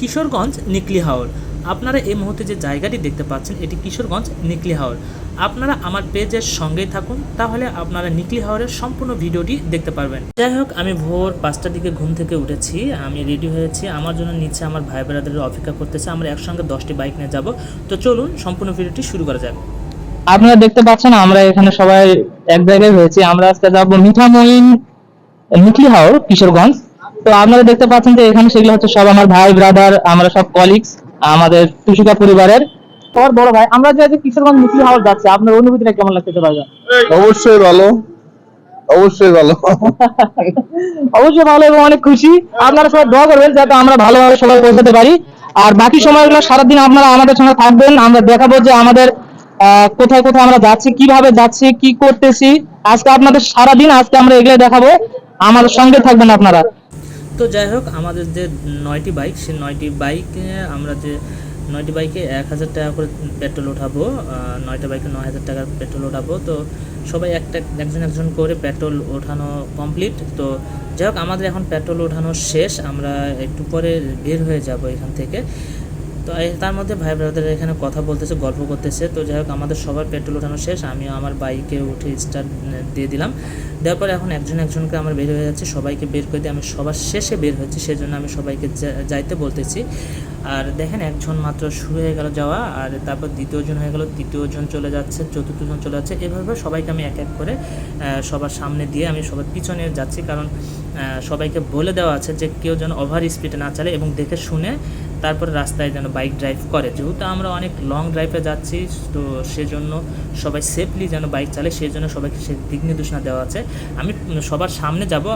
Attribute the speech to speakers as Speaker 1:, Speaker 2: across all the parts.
Speaker 1: কিশোরগঞ্জ নিকলি হাওর আপনারা এই মুহূর্তে যে জায়গাটি দেখতে পাচ্ছেন, এটি কিশোরগঞ্জ নিকলি হাওর আপনারা আমার পেজের সঙ্গেই থাকুন, তাহলে আপনারা নিকলি হাওরের সম্পূর্ণ ভিডিওটি দেখতে পারবেন। যাই হোক, আমি ভোর পাঁচটার দিকে ঘুম থেকে উঠেছি, আমি রেডি হয়েছি, আমার জন্য নিচে আমার ভাই বেড়াদের অপেক্ষা করতেছে, আমরা একসঙ্গে দশটি বাইক নিয়ে যাব। তো চলুন, সম্পূর্ণ ভিডিওটি শুরু করা যাক।
Speaker 2: আপনারা দেখতে পাচ্ছেন, আমরা এখানে সবাই এক জায়গায় হয়েছি, আমরা আজকে যাব মিঠামইন নিকলি হাওর কিশোরগঞ্জ। তো আপনারা দেখতে পাচ্ছেন যে এখানে সেগুলো হচ্ছে সব আমার ভাই ব্রাদার আমরা সব কলিগস আমাদের তুষিকা পরিবারের। সবার বড় ভাই আমরা যে কিশোরগঞ্জ নিকলি হাওর যাচ্ছি আপনার অনুভূতিটা কেমন লাগতে পারবেন
Speaker 3: অবশ্যই ভালো। অবশ্যই ভালো।
Speaker 2: অবশ্যই ভালো এবং অনেক খুশি। আপনারা সবাই দোয়া করবেন যাতে আমরা ভালোভাবে সবাই পৌঁছাতে পারি। আর বাকি সময়গুলো সারাদিন আপনারা আমাদের সঙ্গে থাকবেন। আমরা দেখাবো যে আমাদের আহ, কোথায় কোথায় আমরা যাচ্ছি কীভাবে যাচ্ছি কি করতেছি। আজকে আপনাদের সারাদিন আজকে আমরা এগুলো দেখাবো। আমাদের সঙ্গে থাকবেন আপনারা।
Speaker 1: তো যাই হোক, আমাদের যে নয়টি বাইক, সে নয়টি বাইকে আমরা যে নয়টি বাইকে এক হাজার টাকা করে পেট্রোল ওঠাবো নয়টা বাইকে নয় হাজার টাকার পেট্রোল ওঠাবো। তো সবাই একটা, একজন একজন করে পেট্রোল ওঠানো কমপ্লিট। তো যাই হোক, আমাদের এখন পেট্রোল ওঠানো শেষ। আমরা একটু পরে বের হয়ে যাব এখান থেকে। তো তার মধ্যে ভাই ব্রাদার এখানে কথা বলতেছে, গল্প করতেছে। তো যাই হোক, আমাদের সবার পেট্রোল ওঠানো শেষ। আমি আমার বাইকে উঠে স্টার্ট দিয়ে দিলাম। দেওয়ার পরে এখন একজন একজনকে আমার বের হয়ে যাচ্ছে, সবাইকে বের করে দিয়ে আমি সবার শেষে বের হয়েছি, সেজন্য আমি সবাইকে যাইতে বলতেছি। আর দেখেন, একজন মাত্র শুরু হয়ে গেল যাওয়া, আর তারপর দ্বিতীয়জন হয়ে গেল তৃতীয়জন চলে যাচ্ছে চতুর্থজন চলে যাচ্ছে। এভাবে সবাইকে আমি এক এক করে সবার সামনে দিয়ে আমি সবার পিছনে যাচ্ছি। কারণ সবাইকে বলে দেওয়া আছে যে কেউ যেন ওভার স্পিডে না চালে এবং দেখে শুনে তারপরে রাস্তায় যেন বাইক ড্রাইভ করে। যেহেতু আমরা অনেক লং ড্রাইভে যাচ্ছি, তো সেজন্য সবাই সেফলি যেন বাইক চালে সেই জন্য সবাইকে সে দিক নির্দেশনা দেওয়া আছে। আমি সবার সামনে যাব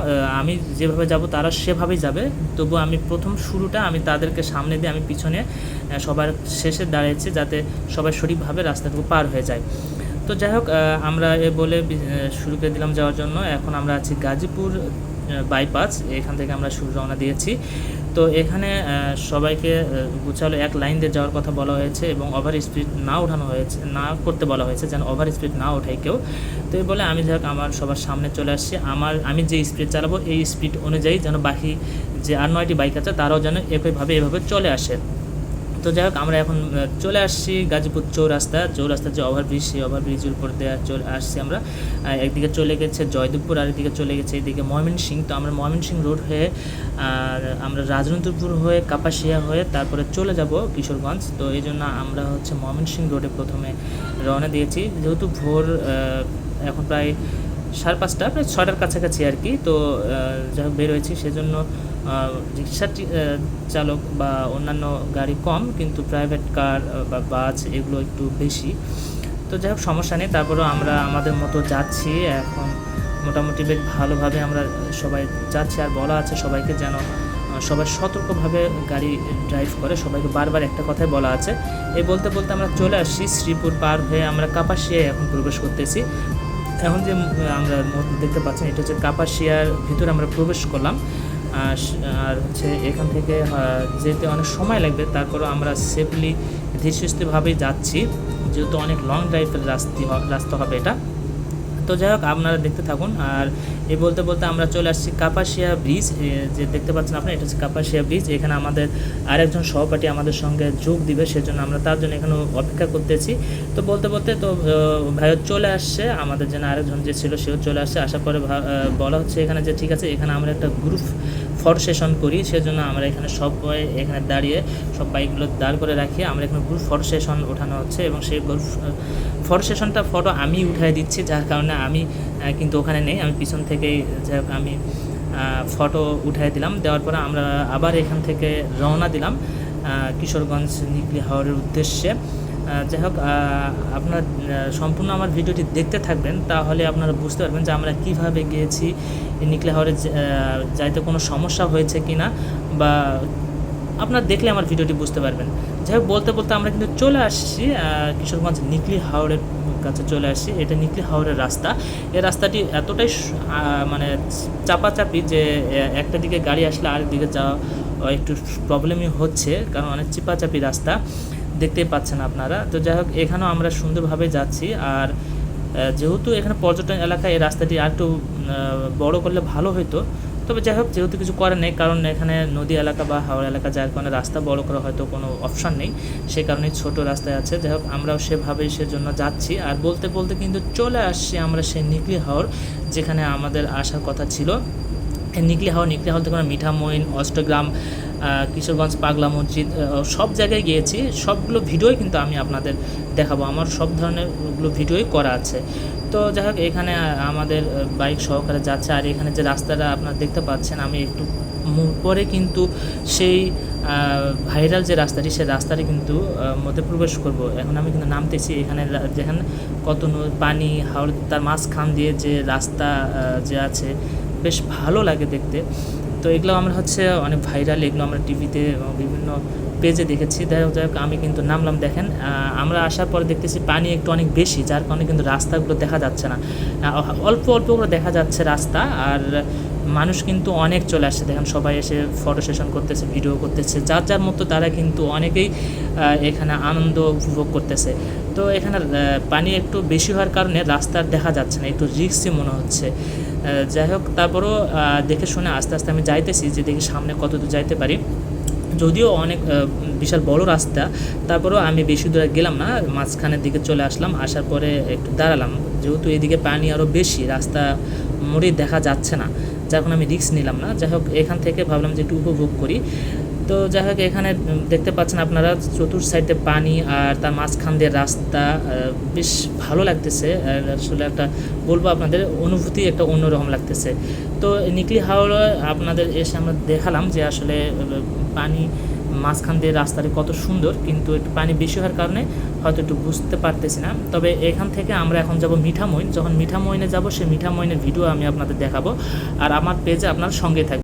Speaker 1: আমি যেভাবে যাব তারা সেভাবেই যাবে। তবু আমি প্রথম শুরুটা আমি তাদেরকে সামনে দিয়ে আমি পিছনে সবার শেষে দাঁড়িয়েছি যাতে সবাই সঠিকভাবে রাস্তাটুকু পার হয়ে যায়। তো যাই হোক আমরা এ বলে শুরু করে দিলাম যাওয়ার জন্য। এখন আমরা আছি গাজীপুর বাইপাস এখান থেকে আমরা শুরু রওনা দিয়েছি। তো এখানে সবাইকে গুছালো এক লাইন দিয়ে যাওয়ার কথা বলা হয়েছে এবং ওভার স্পিড না ওঠানো হয়েছে, না করতে বলা হয়েছে যেন ওভার স্পিড না ওঠায় কেউ। তো এই বলে আমি যাক আমার সবার সামনে চলে আসছি। আমার, আমি যে স্পিড চালাবো, এই স্পিড অনুযায়ী যেন বাকি যে আর নয়টি বাইক আছে, তারাও যেন একইভাবে, এভাবে চলে আসে। তো যাই হোক, আমরা এখন চলে আসছি গাজীপুর চৌরাস্তা। চৌরাস্তার যে ওভারব্রিজ সেই ওভারব্রিজের উপর দিয়ে চলে আসছি আমরা। একদিকে চলে গেছে জয়দেবপুর আর একদিকে চলে গেছে এদিকে ময়মনসিং তো আমরা ময়মনসিং রোড হয়ে, আর আমরা রাজনন্দপুর হয়ে, কাপাসিয়া হয়ে তারপরে চলে যাব কিশোরগঞ্জ। তো এই জন্য আমরা হচ্ছে ময়মনসিং রোডে প্রথমে রওনা দিয়েছি। যেহেতু ভোর এখন প্রায় সাড়ে পাঁচটা, প্রায় ছটার কাছাকাছি আর কি। তো যাই হোক, বের হয়েছি। সেজন্য রিক্সা চালক বা অন্যান্য গাড়ি কম, কিন্তু প্রাইভেট কার বা বাস এগুলো একটু বেশি। তো যাই হোক, সমস্যা নেই। তারপরেও আমরা আমাদের মতো যাচ্ছি। এখন মোটামুটি বেশ ভালোভাবে আমরা সবাই যাচ্ছি। আর বলা আছে সবাইকে যেন সবাই সতর্কভাবে গাড়ি ড্রাইভ করে। সবাইকে বারবার একটা কথাই বলা আছে। এই বলতে বলতে আমরা চলে আসছি শ্রীপুর পার হয়ে আমরা কাপাসিয়ায় এখন প্রবেশ করতেছি। এখন যে আমরা দেখতে পাচ্ছেন, এটা হচ্ছে কাপাসিয়ার ভিতরে আমরা প্রবেশ করলাম। আর হচ্ছে এখান থেকে যেতে অনেক সময় লাগবে। তারপরেও আমরা সেফলি ধীরসুস্থভাবেই যাচ্ছি। যেহেতু অনেক লং ড্রাইভের রাস্তা রাস্তা হবে এটা। তো যাই হোক, আপনারা দেখতে থাকুন। আর এই বলতে বলতে আমরা চলে আসছি কাপাসিয়া ব্রিজ। যে দেখতে পাচ্ছেন আপনারা, এটা হচ্ছে কাপাসিয়া ব্রিজ। এখানে আমাদের আরেকজন সহপাঠী আমাদের সঙ্গে যোগ দিবে, সেজন্য আমরা তার জন্য এখানে অপেক্ষা করতেছি। তো বলতে বলতে তো ভাই ভাইও চলে আসছে। আমাদের যেন আরেকজন যে ছিল, সেও চলে আসছে। আসার পরে বলা হচ্ছে এখানে যে ঠিক আছে, এখানে আমরা একটা গ্রুপ ফটো সেশন করি, সেজন্য আমরা এখানে সব সবাই এখানে দাঁড়িয়ে সব বাইকগুলো দাঁড় করে রাখি। আমরা এখানে গ্রুপ ফটো সেশন ওঠানো হচ্ছে এবং সেই গ্রুপ ফটো সেশনটা ফটো আমি উঠাই দিচ্ছি, যার কারণে আমি কিন্তু ওখানে নেই। আমি পিছন থেকেই, যাই আমি ফটো উঠাই দিলাম। দেওয়ার পরে আমরা আবার এখান থেকে রওনা দিলাম কিশোরগঞ্জ নিকলি হাওড়ের উদ্দেশ্যে। যাই হোক আপনারা সম্পূর্ণ আমার ভিডিওটি দেখতে থাকবেন, তাহলে আপনারা বুঝতে পারবেন যে আমরা কীভাবে গিয়েছি নিকলি হাওড়ে যাইতে কোনো সমস্যা হয়েছে কি না বা আপনারা দেখলে আমার ভিডিওটি বুঝতে পারবেন। যাই হোক, বলতে বলতে আমরা কিন্তু চলে আসছি কিশোরগঞ্জ নিকলি হাওড়ের কাছে চলে আসছি। এটা নিকলি হাওড়ের রাস্তা। এই রাস্তাটি এতটাই মানে চাপাচাপি যে একটা দিকে গাড়ি আসলে আরেক দিকে যাওয়া একটু প্রবলেমই হচ্ছে, কারণ অনেক চিপাচাপি রাস্তা। দেখতেই পাচ্ছেন আপনারা। তো যাই হোক, এখানেও আমরা সুন্দরভাবে যাচ্ছি। আর যেহেতু এখানে পর্যটন এলাকা, এই রাস্তাটি আর একটু বড় করলে ভালো হতো তবে যাই হোক, যেহেতু কিছু করার নেই, কারণ এখানে নদী এলাকা বা হাওড়া এলাকা যার কারণে রাস্তা বড় করা হয়তো কোনো অপশন নেই, সে কারণে ছোট রাস্তায় আছে। যাই হোক, আমরাও সেভাবেই সেজন্য যাচ্ছি। আর বলতে বলতে কিন্তু চলে আসছি আমরা সেই নিকলি হাওর, যেখানে আমাদের আসার কথা ছিল। নিকলি হাওয়া নিকলি হাওয়া থেকে আমরা মিঠামইন, অষ্টগ্রাম কিশোরগঞ্জ পাগলা মসজিদ সব জায়গায় গিয়েছি। সবগুলো ভিডিওই কিন্তু আমি আপনাদের দেখাবো। আমার সব ধরনের ভিডিওই করা আছে। তো যাই হোক, এখানে আমাদের বাইক সহকারে যাচ্ছে। আর এখানে যে রাস্তাটা আপনারা দেখতে পাচ্ছেন, আমি একটু পরে কিন্তু সেই ভাইরাল যে রাস্তাটি, সেই রাস্তাটি কিন্তু মধ্যে প্রবেশ করব। এখন আমি কিন্তু নামতেছি। এখানে যেখানে কত পানি হাওড় তার মাঝখান দিয়ে যে রাস্তা যে আছে, বেশ ভালো লাগে দেখতে। তো এগুলো আমরা হচ্ছে অনেক ভাইরাল এগুলো আমরা টিভিতে বিভিন্ন পেজে দেখেছি। যাই আমি কিন্তু নামলাম, দেখেন। আমরা আসার পরে দেখতেছি পানি একটু অনেক বেশি, যার কারণে কিন্তু রাস্তাগুলো দেখা যাচ্ছে না। অল্প অল্প করে দেখা যাচ্ছে রাস্তা, আর মানুষ কিন্তু অনেক চলে আসছে দেখেন, সবাই এসে ফটো সেশন করতেছে ভিডিও করতেছে। যার যার মতো তারা কিন্তু অনেকেই এখানে আনন্দ উপভোগ করতেছে। তো এখানে পানি একটু বেশি হওয়ার কারণে রাস্তা দেখা যাচ্ছে না, একটু রিক্সি মনে হচ্ছে। যাই হোক, তারপরও দেখে শুনে আস্তে আস্তে আমি যাইতেছি যে দেখি সামনে কত দূর যাইতে পারি। যদিও অনেক বিশাল বড় রাস্তা, তারপরেও আমি বেশি দূরে গেলাম না, মাঝখানের দিকে চলে আসলাম, আসার পরে একটু দাঁড়ালাম। যেহেতু এদিকে পানি আরও বেশি, রাস্তা মোড়ে দেখা যাচ্ছে না, যার আমি রিক্স নিলাম না। যাই হোক, এখান থেকে ভাবলাম যে একটু উপভোগ করি। তো যাই হোক, এখানে দেখতে পাচ্ছেন আপনারা চতুর সাইডে পানি আর তার মাঝখান দিয়ে রাস্তা বেশ ভালো লাগতেছে। আসলে একটা বলব আপনাদের, অনুভূতি একটা অন্যরকম লাগতেছে। তো নিকলি হাওড়া আপনাদের এসে আমরা দেখালাম যে আসলে পানি মাঝখান দিয়ে রাস্তাটি কত সুন্দর, কিন্তু একটু পানি বেশি হওয়ার কারণে হয়তো একটু বুঝতে পারতেছি না। তবে এখান থেকে আমরা এখন যাব মিঠামইন। যখন মিঠামইনে যাব সেই মিঠামইনের ভিডিও আমি আপনাদের দেখাবো। আর আমার পেজে আপনার সঙ্গে থাকবে